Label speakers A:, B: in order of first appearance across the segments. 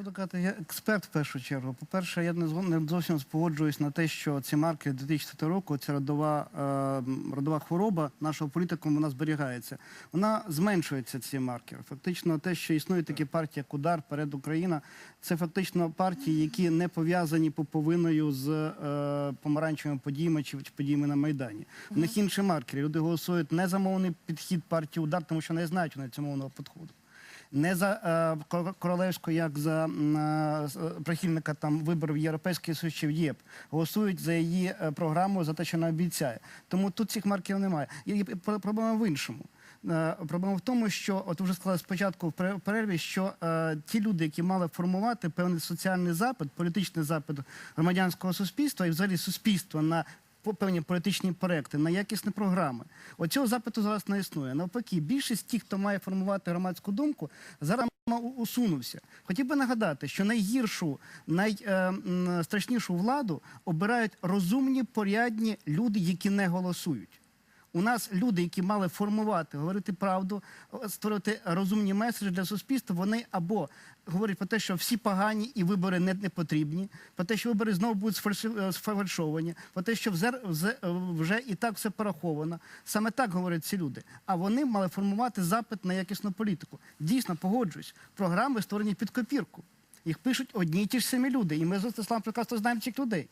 A: буду казати, я експерт в першу чергу. По-перше, я не зовсім спогоджуюсь на те, що ці марки 2004 року, ця родова, е, родова хвороба нашого політику, вона зберігається. Вона зменшується, ці маркери. Фактично, те, що існує такі партії, як Удар, Перед Україна, це фактично партії, які не пов'язані поповиною з е, помаранчевими подіями чи, чи подіями на Майдані. У них інші маркери. Люди голосують не за мовний підхід партії Удар, тому що не знають вони цього мовного підходу не за е, Королевську, як за е, е, прихильника там виборів Європейської Союзу чи ЄП. Голосують за її програму, за те, що вона обіцяє. Тому тут цих марків немає. І проблема в іншому. Проблема в тому, що от вже сказали спочатку в перерві, що е, ті люди, які мали формувати певний соціальний запит, політичний запит громадянського суспільства і взагалі суспільства на певні політичні проекти, на якісні програми. Оцього запиту зараз не існує. Навпаки, більшість тих, хто має формувати громадську думку, зараз усунувся. Хотів би нагадати, що найгіршу, найстрашнішу владу обирають розумні, порядні люди, які не голосують. У нас люди, які мали формувати, говорити правду, створити розумні меседжі для суспільства, вони або говорять про те, що всі погані і вибори не, не потрібні, про те, що вибори знову будуть е, сфальшовані, про те, що вже, вже і так все пораховано. Саме так говорять ці люди. А вони мали формувати запит на якісну політику. Дійсно, погоджуюсь, програми створені під копірку. Їх пишуть одні й ті ж самі люди. І ми з Ростиславом прекрасно знаємо цих людей.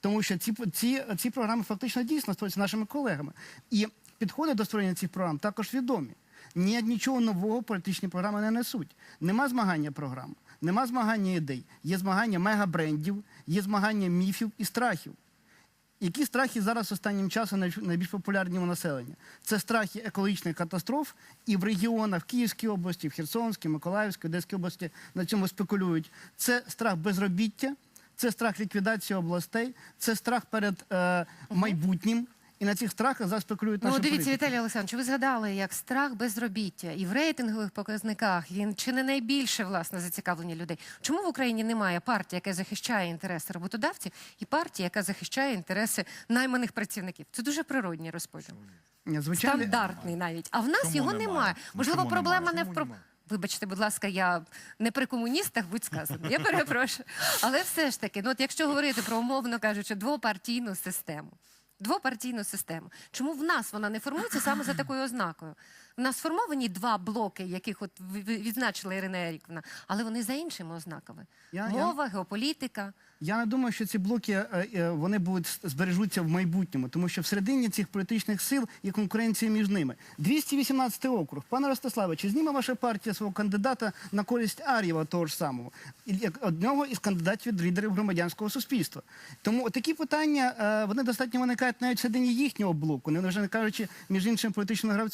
A: Тому що ці, ці, ці програми фактично дійсно створюються нашими колегами. І підходи до створення цих програм також відомі. Ні, нічого нового політичні програми не несуть. Нема змагання програм, нема змагання ідей, є змагання мегабрендів, є змагання міфів і страхів. Які страхи зараз останнім часом найбільш- популярні у населення? Це страхи екологічних катастроф, і в регіонах в Київській області, в Херсонській, Миколаївській, Одеській області на цьому спекулюють. Це страх безробіття, це страх ліквідації областей, це страх перед е, майбутнім. І на цих страхах зараз спекулюють наші
B: Ну, дивіться,
A: політики.
B: Віталій Олександрович, ви згадали, як страх безробіття і в рейтингових показниках він чи не найбільше власне зацікавлення людей. Чому в Україні немає партії, яка захищає інтереси роботодавців, і партії, яка захищає інтереси найманих працівників? Це дуже природній розподіл.
A: Звичайно,
B: Стандартний навіть. А в нас
C: Чому
B: його
C: немає?
B: немає.
C: Ну,
B: Можливо,
C: чому
B: проблема
C: немає?
B: не в про.
C: немає?
B: Вибачте, будь ласка, я не при комуністах, будь сказано. Я перепрошую. Але все ж таки, ну от якщо говорити про умовно кажучи, двопартійну систему. Двопартійну систему. Чому в нас вона не формується саме за такою ознакою? В нас сформовані два блоки, яких от відзначила Ірина Еріківна, але вони за іншими ознаками:
A: Я- я-
B: геополітика.
A: Я не думаю, що ці блоки е, е, вони будуть збережуться в майбутньому, тому що всередині цих політичних сил є конкуренція між ними. 218 округ. Пане Ростиславе, чи зніме ваша партія свого кандидата на користь Ар'єва того ж самого, одного із кандидатів від лідерів громадянського суспільства? Тому такі питання е, вони достатньо виникають навіть всередині їхнього блоку, не вже не кажучи між іншими політичними гравцями.